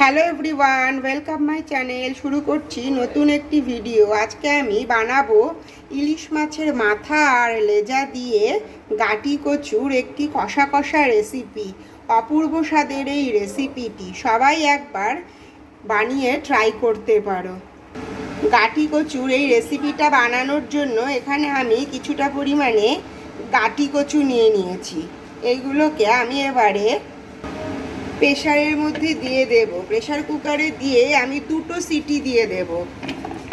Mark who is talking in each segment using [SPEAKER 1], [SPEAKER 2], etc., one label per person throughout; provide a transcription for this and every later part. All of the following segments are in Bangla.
[SPEAKER 1] Hello everyone, welcome my channel. শুরু করছি নতুন একটি ভিডিও। আজকে আমি বানাবো ইলিশ মাছের মাথা আর লেজা দিয়ে গাটি কচুর একটি কষা কষা রেসিপি অপূর্ব স্বাদের এই রেসিপিটি সবাই একবার বানিয়ে ট্রাই করতে পারো। গাটি কচুর এই রেসিপিটা বানানোর জন্য এখানে আমি কিছুটা পরিমাণে গাটি কচু নিয়ে নিয়েছি। এইগুলোকে আমি এবারে প্রেশারের মধ্যে দিয়ে দেব। প্রেশার কুকারে দিয়ে আমি দুটো সিটি দিয়ে দেব।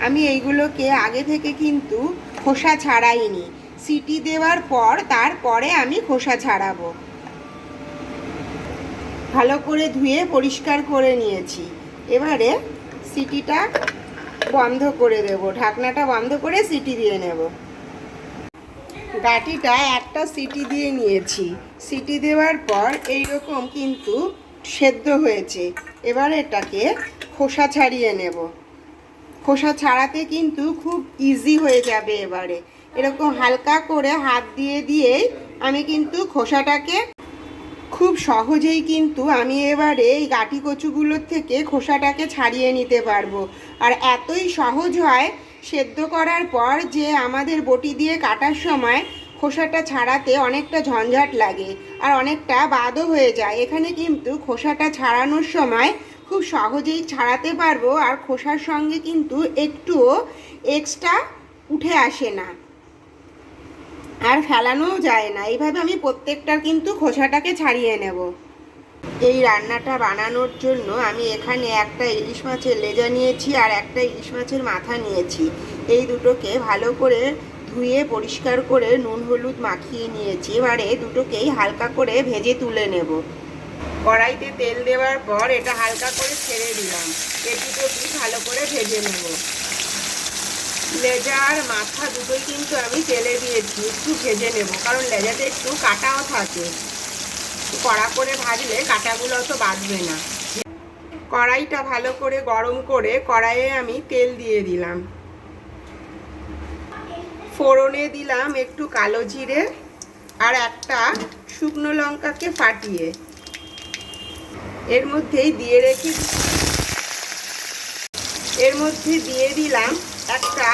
[SPEAKER 1] আমি এইগুলোকে আগে থেকে কিন্তু খোসা ছাড়াইনি। সিটি দেওয়ার পর তারপরে আমি খোসা ছাড়াবো। ভালো করে ধুয়ে পরিষ্কার করে নিয়েছি। এবারে সিটিটা বন্ধ করে দেব। ঢাকনাটা বন্ধ করে সিটি দিয়ে নেব। গাটিটা একটা সিটি দিয়ে নিয়েছি। সিটি দেওয়ার পর এই রকম কিন্তু সেদ্ধ হয়েছে। এবার এটাকে খোসা ছাড়িয়ে নেব। খোসা ছাড়াতে কিন্তু খুব ইজি হয়ে যাবে এবারে। এরকম হালকা করে হাত দিয়ে দিয়ে আমি কিন্তু খোসাটাকে খুব সহজেই কিন্তু আমি এবারে এই গাটি কচুগুলোর থেকে খোসাটাকে ছাড়িয়ে নিতে পারব। আর এতই সহজ হয় সেদ্ধ করার পর যে আমাদের বটি দিয়ে কাটার সময় খোসাটা ছাড়াতে অনেকটা ঝঞ্ঝাট লাগে আর অনেকটা বাদও হয়ে যায়। এখানে কিন্তু খোসাটা ছাড়ানোর সময় খুব সহজেই ছাড়াতে পারব আর খোসার সঙ্গে কিন্তু একটুও এক্সট্রা উঠে আসে না আর ফেলানোও যায় না। এইভাবে আমি প্রত্যেকটার কিন্তু খোসাটাকে ছাড়িয়ে নেব। এই রান্নাটা বানানোর জন্য আমি এখানে একটা ইলিশ মাছের লেজা নিয়েছি আর একটা ইলিশ মাছের মাথা নিয়েছি। এই দুটোকে ভালো করে ধুয়ে পরিষ্কার করে নুন হলুদ মাখিয়ে নিয়েছি। এবারে দুটোকেই হালকা করে ভেজে তুলে নেব। কড়াইতে তেল দেওয়ার পর এটা হালকা করে ছেড়ে দিলাম। এটি টুটি ভালো করে ভেজে নেব। লেজা আর মাথা দুটোই কিন্তু আমি তেলে দিয়েছি। একটু ভেজে নেব, কারণ লেজাতে একটু কাটাও থাকে। কড়া করে ভাজলে কাটাগুলো অত বাঁধবে না। কড়াইটা ভালো করে গরম করে কড়াইয়ে আমি তেল দিয়ে দিলাম। ফোড়নে দিলাম একটু কালো জিরে আর একটা শুকনো লঙ্কাকে ফাটিয়ে। এর মধ্যেই দিয়ে রেখে এর মধ্যে দিয়ে দিলাম একটা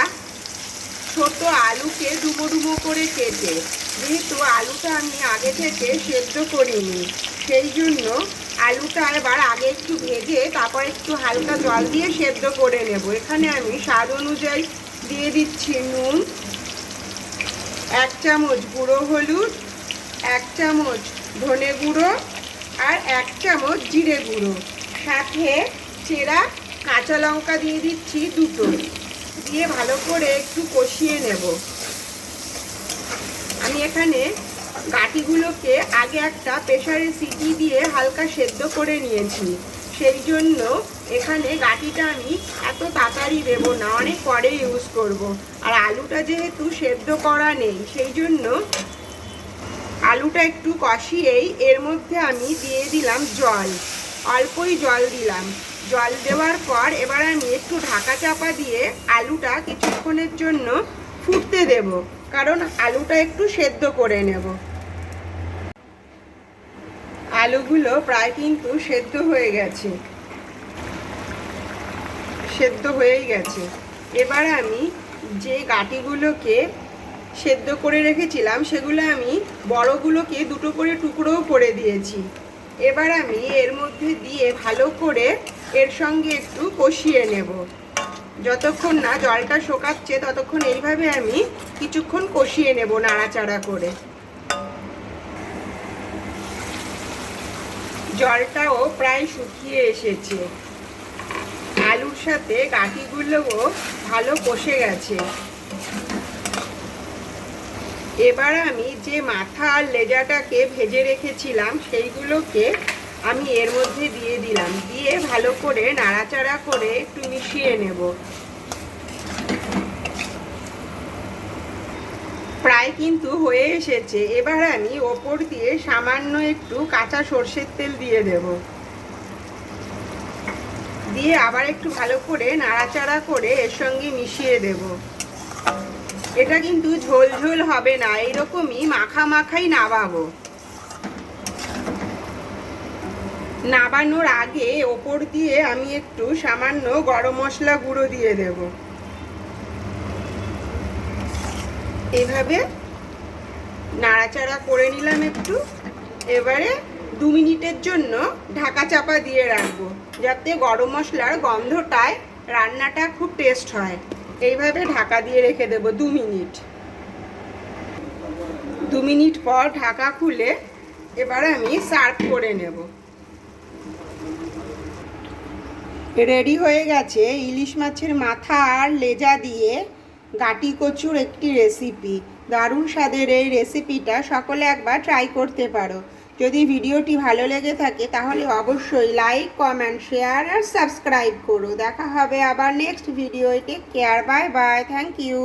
[SPEAKER 1] ছোট আলুকে ডুবো ডুবো করে কেটে। যেহেতু আলুটা আমি আগে থেকে সেদ্ধ করিনি, সেই জন্য আলুটা এবার আগে একটু ভেজে তারপর একটু হালকা জল দিয়ে সেদ্ধ করে নেব। এখানে আমি স্বাদ অনুযায়ী দিয়ে দিচ্ছি নুন। এক চামচ গুঁড়ো হলুদ, এক চামচ ধনে গুঁড়ো আর এক চামচ জিরে গুঁড়ো। সাথে চেরা কাঁচা লঙ্কা দিয়ে দিচ্ছি দুটো। দিয়ে ভালো করে একটু কষিয়ে নেব। আমি এখানে গাটিগুলোকে আগে একটা প্রেশারে সিটি দিয়ে হালকা সেদ্ধ করে নিয়েছি। সেই জন্য এখানে গাটিটা আমি এত তাড়াতাড়ি দেবো না, অনেক পরে ইউজ করব। আর আলুটা যেহেতু সেদ্ধ করা নেই, সেই জন্য আলুটা একটু কষিয়েই এর মধ্যে আমি দিয়ে দিলাম জল। অল্পই জল দিলাম। জল দেওয়ার পর এবার আমি একটু ঢাকা চাপা দিয়ে আলুটা কিছুক্ষণের জন্য ফুটতে দেব, কারণ আলুটা একটু সেদ্ধ করে নেব। আলুগুলো প্রায় কিন্তু সেদ্ধ হয়ে গেছে। সেদ্ধ হয়েই গেছে। এবার আমি যে গাটিগুলোকে সেদ্ধ করে রেখেছিলাম, সেগুলো আমি বড়গুলোকে দুটো করে টুকরোও করে দিয়েছি। এবার আমি এর মধ্যে দিয়ে ভালো করে এর সঙ্গে একটু কষিয়ে নেব। যতক্ষণ না জলটা শোকাচ্ছে, ততক্ষণ এইভাবে আমি কিছুক্ষণ কষিয়ে নেব নাড়াচাড়া করে। জলটাও প্রায় শুকিয়ে এসেছে। আলুর সাথে গাঠিগুলোও ভালো কষে গেছে। এবার আমি যে মাথা আর লেজাটাকে ভেজে রেখেছিলাম, সেইগুলোকে আমি এর মধ্যে দিয়ে দিলাম। দিয়ে ভালো করে নাড়াচাড়া করে একটু মিশিয়ে নেব। প্রায় কিন্তু হয়ে এসেছে। এবার আমি ওপর দিয়ে সামান্য একটু কাঁচা সর্ষের তেল দিয়ে দেব। দিয়ে আবার একটু ভালো করে নাড়াচাড়া করে এর সঙ্গে মিশিয়ে দেব। এটা কিন্তু ঝোল ঝোল হবে না, এইরকমই মাখা মাখাই নাবাবো। নাবানোর আগে ওপর দিয়ে আমি একটু সামান্য গরম মশলা গুঁড়ো দিয়ে দেব। এভাবে নাড়াচাড়া করে নিলাম একটু। এবারে দু মিনিটের জন্য ঢাকা চাপা দিয়ে রাখব, যাতে গরম মশলার গন্ধটায় রান্নাটা খুব টেস্ট হয়। এইভাবে ঢাকা দিয়ে রেখে দেবো দু মিনিট। দু মিনিট পর ঢাকা খুলে এবার আমি সার্ভ করে নেব। রেডি হয়ে গেছে, ইলিশ মাছের মাথা আর লেজা দিয়ে গাটি কচুর একটি রেসিপি দারুণ স্বাদের এই রেসিপিটা সকলে একবার ট্রাই করতে পারো। যদি ভিডিওটি ভালো লেগে থাকে, তাহলে অবশ্যই লাইক কমেন্ট শেয়ার আর সাবস্ক্রাইব করো। দেখা হবে আবার next video care bye bye thank you